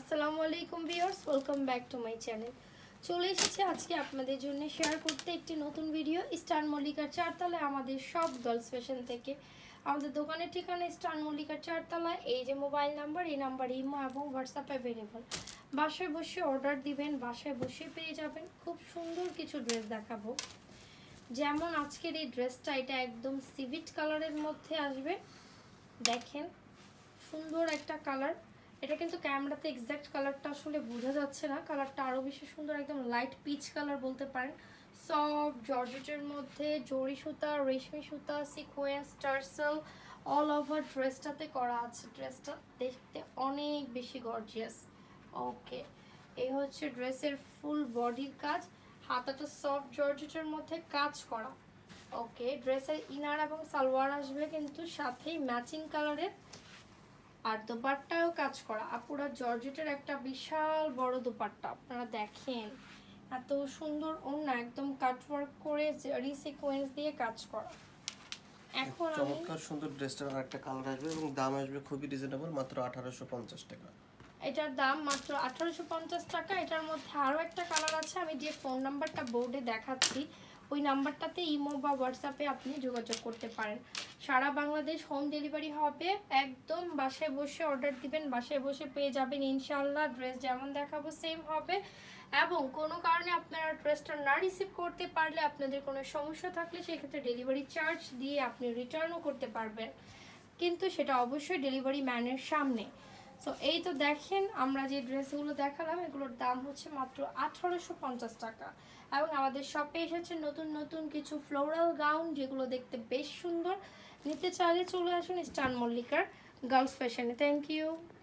আসসালামু আলাইকুম viewers welcome back to my channel চলে এসেছে আজকে আপনাদের জন্য শেয়ার করতে একটি নতুন ভিডিও স্টার মল্লিকার চারতলায় আমাদের সব গার্লস ফ্যাশন থেকে। আমাদের দোকানের ঠিকানা স্টার মল্লিকার চারতলায় এই যে মোবাইল নাম্বার এই নাম্বার ইমো এবং হোয়াটসঅ্যাপ অ্যাভেলেবল বাসায় বসে অর্ডার দিবেন, বাসায় বসে পেয়ে যাবেন, খুব সুন্দর কিছু ড্রেস দেখাবো। যেমন আজকের এই ড্রেসটা এটা একদম সিভিট কালারের মধ্যে আসবে। দেখেন, সুন্দর একটা কালার এটা কিন্তু ক্যামেরাতে এক্স্যাক্ট কালারটা আসলে বোঝা যাচ্ছে না। কালারটা আরও বেশি সুন্দর, একদম লাইট পিচ কালার বলতে পারেন। সফট জর্জেটের মধ্যে জরি সুতা, রেশমি সুতা সিকোয়েন্স টার্সেল অল ওভার ড্রেসটাতে করা আছে ড্রেসটা দেখতে অনেক বেশি গর্জিয়াস ওকে এই হচ্ছে ড্রেসের ফুল বডির কাজ। হাতাটা সফট জর্জেটের মধ্যে কাজ করা। ওকে ড্রেসের ইনার এবং সালোয়ার আসবে কিন্তু সাথেই ম্যাচিং কালারের আর দোপাট্টাও কাজ করা। আপুরা জর্জেটের একটা বিশাল বড় দোপাট্টা আপনারা দেখেন। এত সুন্দর অন্য একদম কাটওয়ার্ক করে জারি সিকোয়েন্স দিয়ে কাজ করা। এখন চমৎকার সুন্দর ড্রেসটার আরেকটা কালার আসবে এবং দাম আসবে খুবই রিজনেবল মাত্র আঠারোশো পঞ্চাশ টাকা। এটার দাম মাত্র আঠারোশো পঞ্চাশ টাকা। এটার মধ্যে আরও একটা কালার আছে আমি যে ফোন নাম্বারটা বোর্ডে দেখাচ্ছি ওই নাম্বারটাতে ইমো বা হোয়াটসঅ্যাপে আপনি যোগাযোগ করতে পারেন। সারা বাংলাদেশ হোম ডেলিভারি হবে। একদম বাসায় বসে অর্ডার দিবেন, বাসায় বসে পেয়ে যাবেন ইনশাল্লাহ ড্রেস যেমন দেখাবো সেম হবে। এবং কোনো কারণে আপনারা ড্রেসটা না রিসিভ করতে পারলে আপনাদের কোনো সমস্যা থাকলে সেক্ষেত্রে ডেলিভারি চার্জ দিয়ে আপনি রিটার্নও করতে পারবেন। কিন্তু সেটা অবশ্যই ডেলিভারি ম্যানের সামনে। সো এই তো দেখেন, আমরা যে ড্রেসগুলো দেখালাম, এগুলোর দাম হচ্ছে মাত্র আঠারোশো পঞ্চাশ টাকা। এবং আমাদের শপে এসেছে নতুন নতুন কিছু ফ্লোরাল গাউন যেগুলো দেখতে বেশ সুন্দর। নিতে চাইলে চলে আসুন স্টান মল্লিকার গার্লস ফ্যাশনে থ্যাংক ইউ